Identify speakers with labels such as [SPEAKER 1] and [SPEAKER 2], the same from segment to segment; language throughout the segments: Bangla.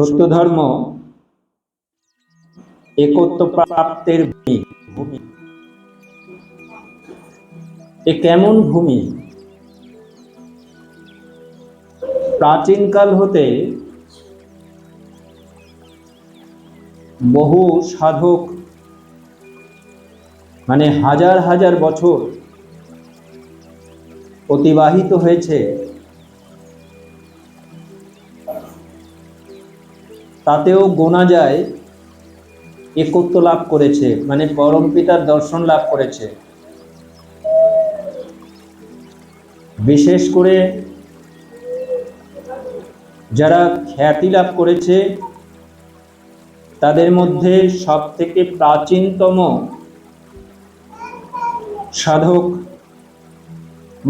[SPEAKER 1] সত্য ধর্ম একত্ব প্রাপ্তের ভূমি। এ কেমন ভূমি? প্রাচীনকাল হতে বহু সাধক মানে হাজার হাজার বছর অতিবাহিত হয়েছে। তাতেও গোনা যায়, একত্ব লাভ করেছে মানে পরম পিতার দর্শন লাভ করেছে। বিশেষ করে যারা খ্যাতি লাভ করেছে, তাদের মধ্যে সব থেকে প্রাচীনতম সাধক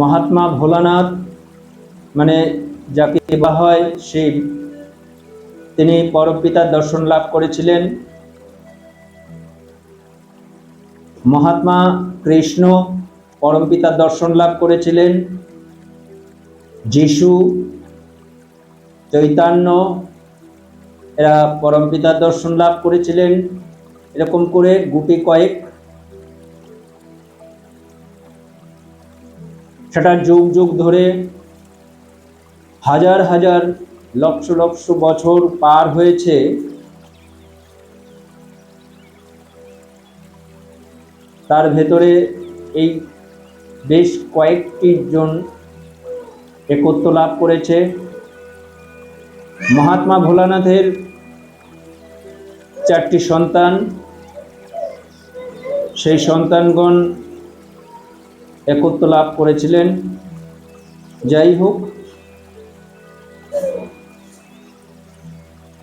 [SPEAKER 1] মহাত্মা ভোলানাথ মানে যাকে বলা হয় শিব। তিনি পরমপিতার দর্শন লাভ করেছিলেন। মহাত্মা কৃষ্ণ পরমপিতার দর্শন লাভ করেছিলেন। যিশু, চৈতন্য, এরা পরমপিতার দর্শন লাভ করেছিলেন। এরকম করে গুটি কয়েক সেটা যুগ যুগ ধরে হাজার হাজার লক্ষ লক্ষ বছর পার হয়েছে। তার ভেতরে এই বেশ কয়েকটি জন একত্ব লাভ করেছে। মহাত্মা ভোলানাথের চারটি সন্তান। সেই সন্তানগণ একত্ব লাভ করেছিলেন। যাই হোক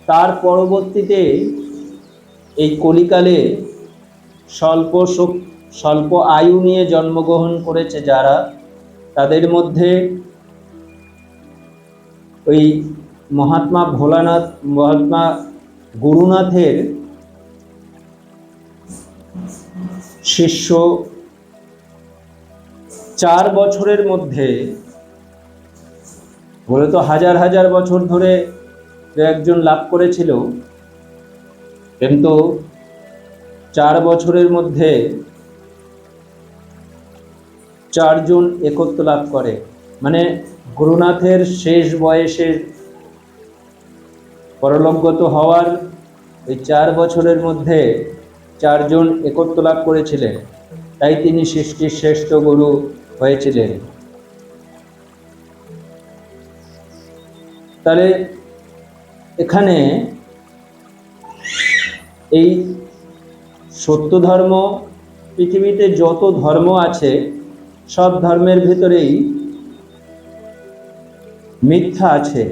[SPEAKER 1] তার পরবর্তীতে এই কলিকালে স্বল্প স্বল্প আয়ু নিয়ে জন্মগ্রহণ করেছে যারা। তাদের মধ্যে ওই মহাত্মা ভোলানাথ, মহাত্মা গুরুনাথের শিষ্য চার বছরের মধ্যে বলে তো হাজার হাজার বছর ধরে একজন লাভ করেছিল। কিন্তু চার বছরের মধ্যে চারজন একত্র লাভ করে। মানে গুরুনাথের শেষ বয়সের পরলোকগত হওয়ার ওই চার বছরের মধ্যে চারজন একত্র লাভ করেছিলেন। তাই তিনি সৃষ্টির শ্রেষ্ঠ গুরু হয়েছিলেন। তাহলে এখানে এই সত্য ধর্ম, পৃথিবীতে যত ধর্ম আছে, সব ধর্মের ভেতরেই মিথ্যা আছে।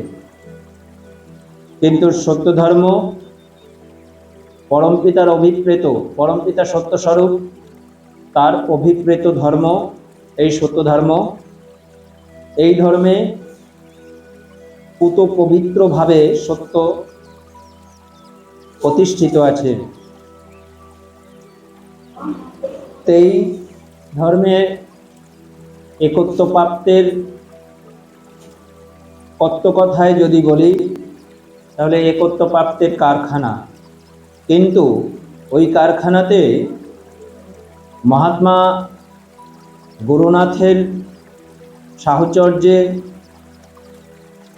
[SPEAKER 1] কিন্তু সত্য ধর্ম পরমপিতার অভিপ্রেত পরমপিতা সত্যস্বরূপ, তার অভিপ্রেত ধর্ম, এই সত্য ধর্ম, এই ধর্মে পুত পবিত্রভাবে সত্য প্রতিষ্ঠিত আছে। তো এই ধর্মে একত্ব প্রাপ্তের কত্ত কথায় যদি বলি, তাহলে একত্ব প্রাপ্তের কারখানা। কিন্তু ওই কারখানাতে মহাত্মা গুরুনাথের সাহচর্যে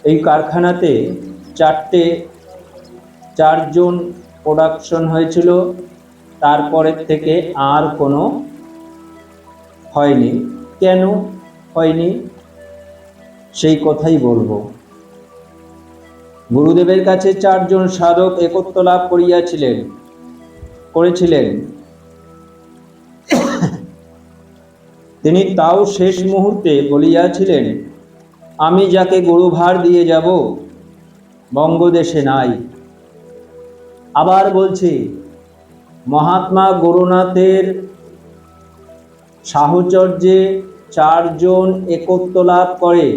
[SPEAKER 1] এই কারখানাতে চারটে, চারজন প্রোডাকশন হয়েছিল। তারপরের থেকে আর কোনো হয়নি। কেন হয়নি? সেই কথাই বলব। গুরুদেবের কাছে চারজন সাধক একত্র লাভ করিয়াছিলেন, করেছিলেন। তিনি তাও শেষ মুহূর্তে বলিয়াছিলেন আমি যাকে গুরুভার দিয়ে যাব, বঙ্গদেশে নাই। আবার বলছি, মহাত্মা গুরুনাথের সাহচর্যে চারজন একত্ব লাভ করে।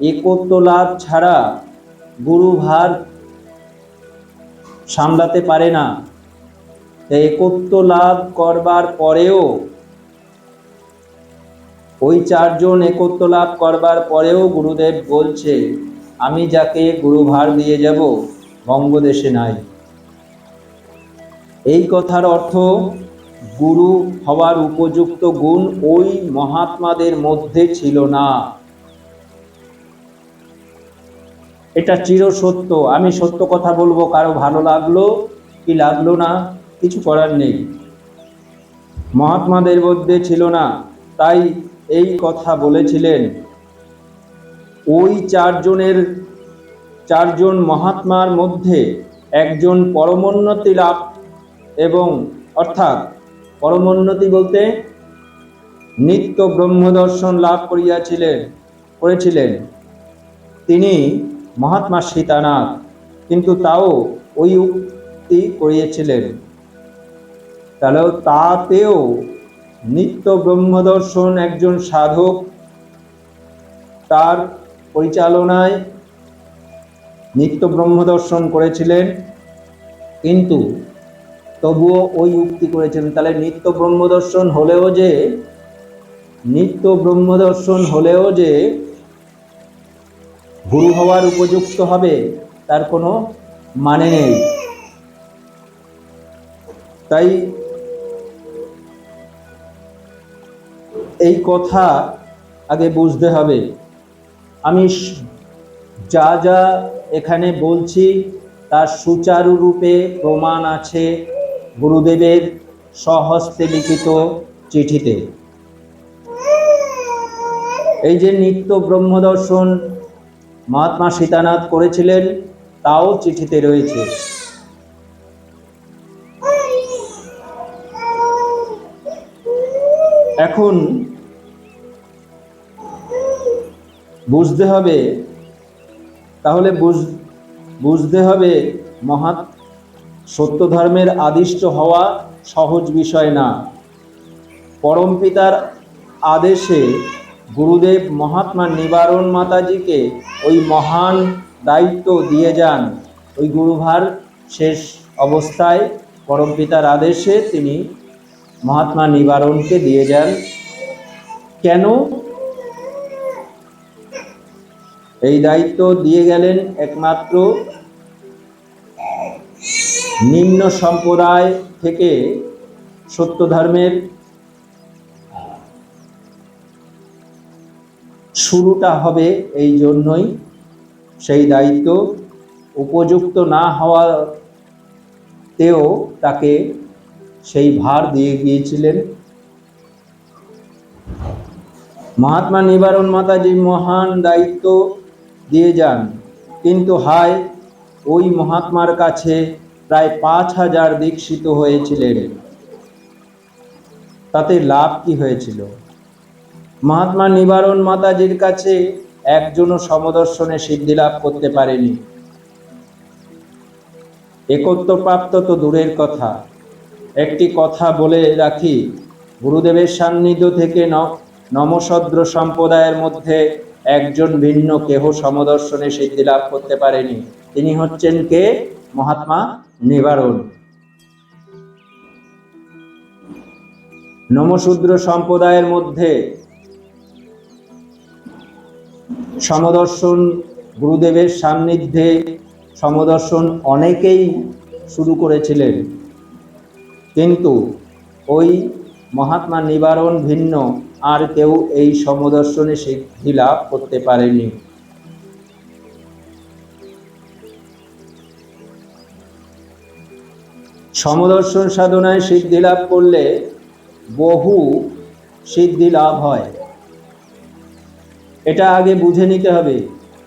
[SPEAKER 1] একত্ব লাভ ছাড়া গুরুভার সামলাতে পারে না। একত্ব লাভ করবার পরেও ওই চারজন একত্র লাভ করবার পরেও গুরুদেব বলছে, আমি যাকে গুরুভার দিয়ে যাব, বঙ্গদেশে নাই। এই কথার অর্থ, গুরু হওয়ার উপযুক্ত গুণ ওই মহাত্মাদের মধ্যে ছিল না। এটা চির সত্য। আমি সত্য কথা বলব, কারও ভালো লাগল কি লাগল না, কিছু করার নেই। মহাত্মাদের মধ্যে ছিল না, তাই এই কথা বলেছিলেন, ওই চারজনের, চারজন মহাত্মার মধ্যে একজন পরমোন্নতি লাভ এবং, অর্থাৎ পরমোন্নতি বলতে নিত্য ব্রহ্মদর্শন লাভ করিয়াছিলেন, করেছিলেন। তিনি মহাত্মা সীতানাথ, কিন্তু তাও ওই উক্তি করিয়েছিলেন। তাহলে তাতেও নিত্য ব্রহ্মদর্শন একজন সাধক। তার পরিচালনায় নিত্য ব্রহ্মদর্শন করেছিলেন। কিন্তু তবুও ওই উক্তি করেছিলেন তাহলে নিত্য ব্রহ্মদর্শন হলেও যে, নিত্য ব্রহ্মদর্শন হলেও যে গুরু হওয়ার উপযুক্ত হবে, তার কোনো মানে নেই। তাই এই কথা আগে বুঝতে হবে। আমি যা যা এখানে বলছি, তার সুচারুরূপে প্রমাণ আছে গুরুদেবের স্বহস্তে লিখিত চিঠিতে। এই যে নিত্য ব্রহ্মদর্শন মহাত্মা সীতানাথ করেছিলেন, তাও চিঠিতে রয়েছে। এখন বুঝতে হবে, তাহলে বুঝ, বুঝতে হবে মহাৎ সত্য ধর্মের আদিষ্ট হওয়া সহজ বিষয় না। পরম পিতার আদেশে গুরুদেব মহাত্মা নিবারণ মাতাজিকে ওই মহান দায়িত্ব দিয়ে যান। ওই গুরুভার শেষ অবস্থায় পরম পিতার আদেশে তিনি মহাত্মা নিবারণকে দিয়ে যান। কেন? এই দায়িত্ব দিয়ে গেলেন একমাত্র নিম্ন সম্প্রদায় থেকে সত্য ধর্মের শুরুটা হবে এই জন্যই সেই দায়িত্ব। উপযুক্ত না হওয়াতেও তাকে সেই ভার দিয়ে গিয়েছিলেন। মহাত্মা নিবারণ মাতাজি মহান দায়িত্ব দিয়ে যান। কিন্তু হায়, ওই মহাত্মার কাছে প্রায় পাঁচ হাজার দীক্ষিত হয়েছিলেন। তাতে লাভ কি হয়েছিল? মহাত্মা নিবারণ মাতাজির কাছে একজনও সমদর্শনে সিদ্ধি লাভ করতে পারেনি। একত্বপ্রাপ্ত তো দূরের কথা। একটি কথা বলে রাখি, গুরুদেবের সান্নিধ্য থেকে ন নমশদ্র সম্প্রদায়ের মধ্যে একজন ভিন্ন কেহ সমদর্শনে সিদ্ধি লাভ করতে পারেনি। তিনি হচ্ছেন কে? মহাত্মা নিবারণ। নমশূদ্র সম্প্রদায়ের মধ্যে সমদর্শন, গুরুদেবের সান্নিধ্যে সমদর্শন অনেকেই শুরু করেছিলেন। কিন্তু ওই মহাত্মা নিবারণ ভিন্ন, আর কেউ এই সমদর্শনে সিদ্ধি লাভ করতে পারেনি। সমদর্শন সাধনায় সিদ্ধি লাভ করলে বহু সিদ্ধি লাভ হয়। এটা আগে বুঝে নিতে হবে।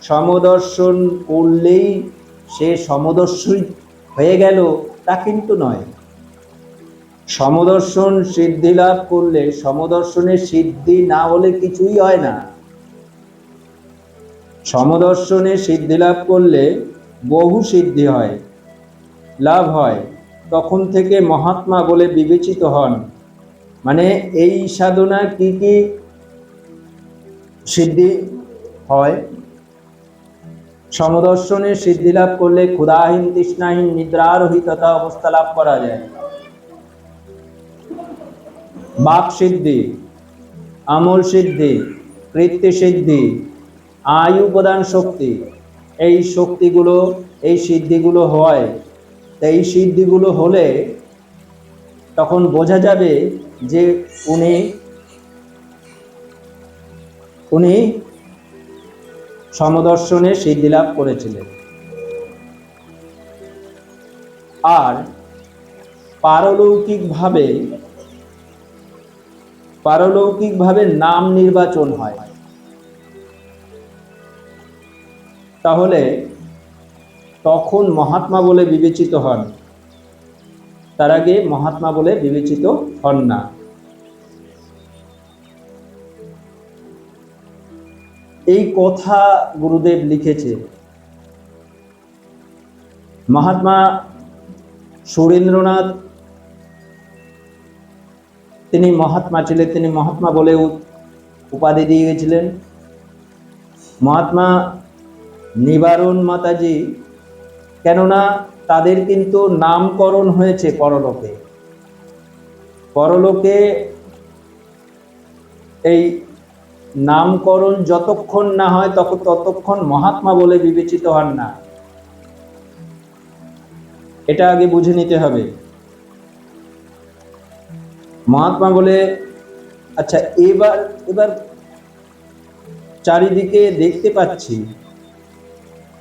[SPEAKER 1] সমদর্শন করলেই সে সমদর্শী হয়ে গেল তা কিন্তু নয়। সমদর্শন সিদ্ধি লাভ করলে সমদর্শনের সিদ্ধি না হলে কিছুই হয় না। সমদর্শনে সিদ্ধি লাভ করলে বহু সিদ্ধি হয়, লাভ হয়। তখন থেকে মহাত্মা বলে বিবেচিত হন। মানে এই সাধনা কি কি সিদ্ধি হয়? সমদর্শনে সিদ্ধি লাভ করলে ক্ষুধাহীন, তৃষ্ণাহীন নিদ্রারোহী তথা অবস্থা লাভ করা যায়। বাক সিদ্ধি, আমল সিদ্ধি, কৃত্য সিদ্ধি, আয়ু প্রদান শক্তি। এই শক্তিগুলো, এই সিদ্ধিগুলো হয়। তা এই সিদ্ধিগুলো হলে তখন বোঝা যাবে যে উনি উনি সমদর্শনে সিদ্ধি লাভ করেছিলেন। আর পারলৌকিকভাবে পারলৌকিকভাবে নাম নির্বাচন হয়। তাহলে তখন মহাত্মা বলে বিবেচিত হন। তার আগে মহাত্মা বলে বিবেচিত হন না। এই কথা গুরুদেব লিখেছে। মহাত্মা সুরেন্দ্রনাথ তিনি মহাত্মা ছিলেন, তিনি মহাত্মা বলে উপাধি দিয়ে গেছিলেন। মহাত্মা নিবারণ মাতাজি, কেননা তাদের কিন্তু নামকরণ হয়েছে পরলোকে। পরলোকে এই নামকরণ যতক্ষণ না হয় তখন ততক্ষণ মহাত্মা বলে বিবেচিত হন না। এটা আগে বুঝে নিতে হবে। মহাত্মা বলে আচ্ছা এবার এবার চারিদিকে দেখতে পাচ্ছি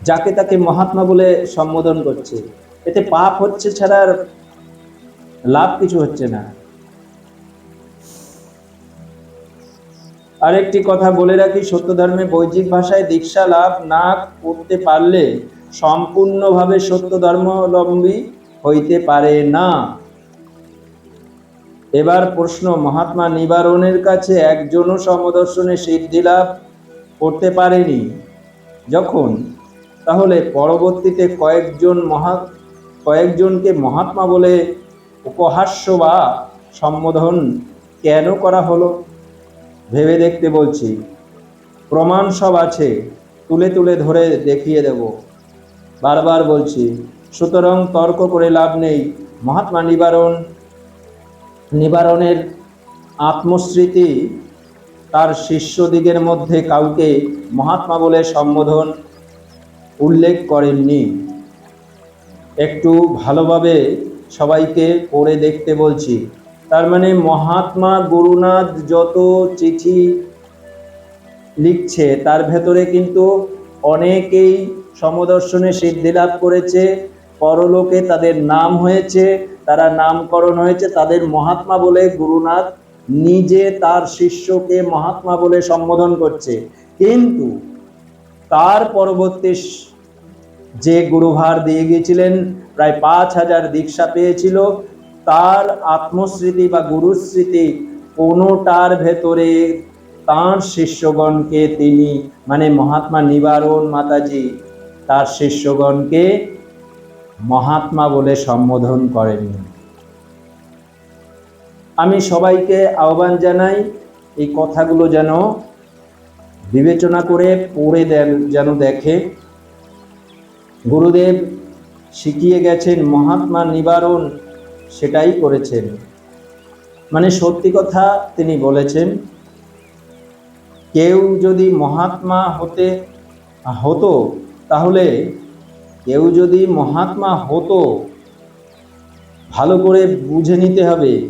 [SPEAKER 1] যাকে তাকে মহাত্মা বলে সম্বোধন করছে। এতে পাপ হচ্ছে ছাড়া আর লাভ কিছু হচ্ছে না। আরেকটি কথা বলে রাখি সত্য ধর্মে বৈদিক ভাষায় দীক্ষা লাভ না করতে পারলে সম্পূর্ণভাবে সত্য ধর্মাবলম্বী হইতে পারে না। এবার প্রশ্ন, মহাত্মা নিবারণের কাছে একজনও সমদর্শনে সিদ্ধি লাভ করতে পারেনি। যখন? তাহলে পরবর্তীতে কয়েকজন মহা, কয়েকজনকে মহাত্মা বলে উপহাস্য বা সম্বোধন কেন করা হলো? ভেবে দেখতে বলছি। প্রমাণ সব আছে, তুলে তুলে ধরে দেখিয়ে দেব। বারবার বলছি, সুতরাং তর্ক করে লাভ নেই, মহাত্মা নিবারণ নিবারণের আত্মস্মৃতি তার শিষ্যদিগের মধ্যে কাউকে মহাত্মা বলে সম্বোধন উল্লেখ করেননি। একটু ভালোভাবে সবাইকে পড়ে দেখতে বলছি। তার মানে মহাত্মা গুরুনাথ যত চিঠি লিখছে, তার ভেতরে কিন্তু অনেকেই সমদর্শনে সিদ্ধি লাভ করেছে। পরলোকে তাদের নাম হয়েছে, তারা নামকরণ হয়েছে তাদের মহাত্মা বলে গুরুনাথ নিজে তার শিষ্যকে মহাত্মা বলে সম্বোধন করছে। কিন্তু তার পরবর্তী যে গুরুভার দিয়ে গিয়েছিলেন, প্রায় পাঁচ হাজার দীক্ষা পেয়েছিল, তার আত্মস্মৃতি বা গুরুস্মৃতি কোনোটার ভেতরে তার শিষ্যগণকে তিনি মানে মহাত্মা নিবারণ মাতাজি, তার শিষ্যগণকে মহাত্মা বলে সম্বোধন করেননি আমি সবাইকে আহ্বান জানাই এই কথাগুলো যেন বিবেচনা করে পড়ে দেন, যেন দেখে। গুরুদেব শিখিয়ে গেছেন, মহাত্মা নিবারণ সেটাই করেছেন। মানে সত্যি কথা তিনি বলেছেন, কেউ যদি মহাত্মা হতে, হতো, তাহলে কেউ যদি মহাত্মা হতো, ভালো করে বুঝে নিতে হবে।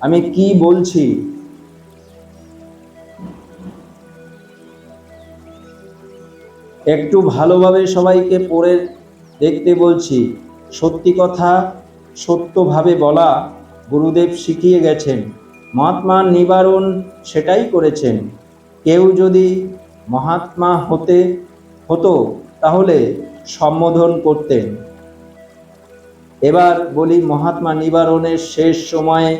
[SPEAKER 1] আমি কি বলছি? একটু ভালোভাবে সবাইকে পড়ে দেখতে বলছি। সত্যি কথা, সত্যভাবে বলা গুরুদেব শিখিয়ে গেছেন। মহাত্মা নিবারণ সেটাই করেছেন। কেউ যদি মহাত্মা হতে, হতো, তাহলে সম্বোধন করতেন। এবার বলি, মহাত্মা নিবারণের শেষ সময়ে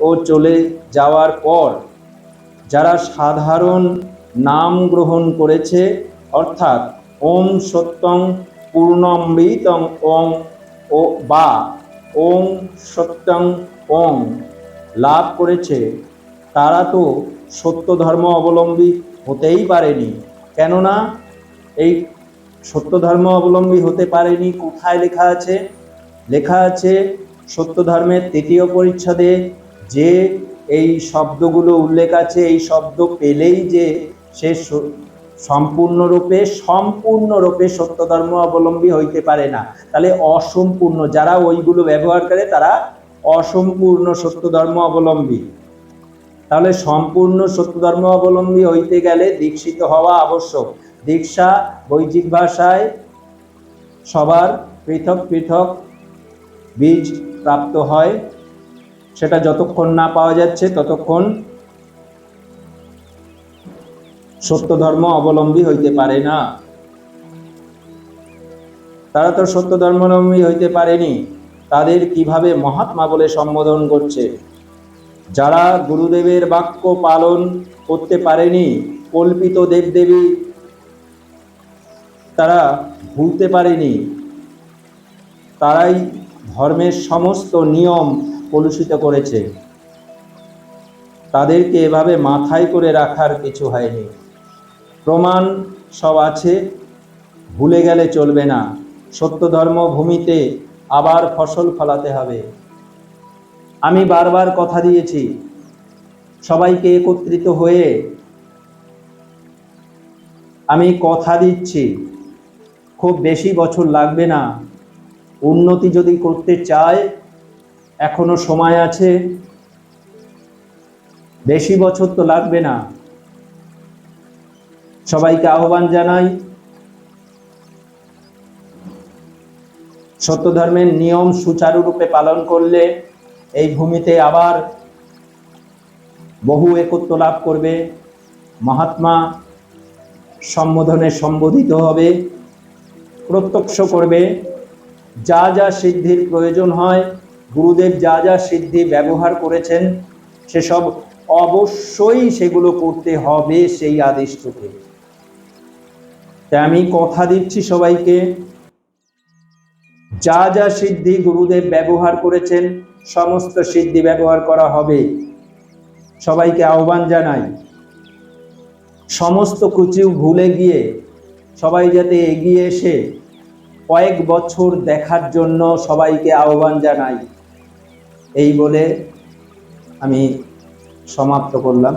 [SPEAKER 1] ও চলে যাওয়ার পর যারা সাধারণ নাম গ্রহণ করেছে, অর্থাৎ ওম সত্যং পূর্ণমৃতং ওং ও বা ওং সত্যং ওং লাভ করেছে, তারা তো সত্য ধর্ম অবলম্বী হতেই পারেনি। কেননা এই সত্য ধর্ম অবলম্বী হতে পারেনি, কোথায় লেখা আছে? লেখা আছে, সত্য ধর্মের তৃতীয় পরিচ্ছদে যে এই শব্দগুলো উল্লেখ আছে, এই শব্দ পেলেই যে সে সম্পূর্ণরূপে সম্পূর্ণরূপে সত্য ধর্ম অবলম্বী হইতে পারে না। তাহলে অসম্পূর্ণ, যারা ওইগুলো ব্যবহার করে তারা অসম্পূর্ণ সত্য ধর্ম অবলম্বী। তাহলে সম্পূর্ণ সত্য ধর্ম অবলম্বী হইতে গেলে দীক্ষিত হওয়া আবশ্যক। দীক্ষা বৈদিক ভাষায় সবার পৃথক পৃথক বীজ প্রাপ্ত হয়। সেটা যতক্ষণ না পাওয়া যাচ্ছে, ততক্ষণ সত্য ধর্ম অবলম্বী হইতে পারে না। তারা তো সত্য ধর্মাবলম্বী হইতে পারেনি। তাদের কীভাবে মহাত্মা বলে সম্বোধন করছে? যারা গুরুদেবের বাক্য পালন করতে পারেনি, কল্পিত দেবদেবী তারা ভুলতে পারেনি। তারাই ধর্মের সমস্ত নিয়ম কলুষিত করেছে। তাদেরকে এভাবে মাথায় করে রাখার কিছু হয়নি। প্রমাণ সব আছে, ভুলে গেলে চলবে না। সত্য ধর্ম ভূমিতে আবার ফসল ফলাতে হবে। আমি বারবার কথা দিয়েছি, সবাইকে একত্রিত হয়ে আমি কথা দিচ্ছি। খুব বেশি বছর লাগবে না। উন্নতি যদি করতে চায়, এখনও সময় আছে। বেশি বছর তো লাগবে না। সবাইকে আহ্বান জানাই সত্য ধর্মের নিয়ম সুচারুরূপে পালন করলে এই ভূমিতে আবার বহু একত্র লাভ করবে। মহাত্মা সম্বোধনে সম্বোধিত হবে। প্রত্যক্ষ করবে। যা যা সিদ্ধির প্রয়োজন হয়, গুরুদেব যা যা সিদ্ধি ব্যবহার করেছেন, সেসব অবশ্যই সেগুলো করতে হবে সেই আদিষ্টকে তাই আমি কথা দিচ্ছি সবাইকে। যা যা সিদ্ধি গুরুদেব ব্যবহার করেছেন, সমস্ত সিদ্ধি ব্যবহার করা হবে। সবাইকে আহ্বান জানাই। সমস্ত কুচি ভুলে গিয়ে সবাই যাতে এগিয়ে এসে কয়েক বছর দেখার জন্য সবাইকে আহ্বান জানাই। এই বলে আমি সমাপ্ত করলাম।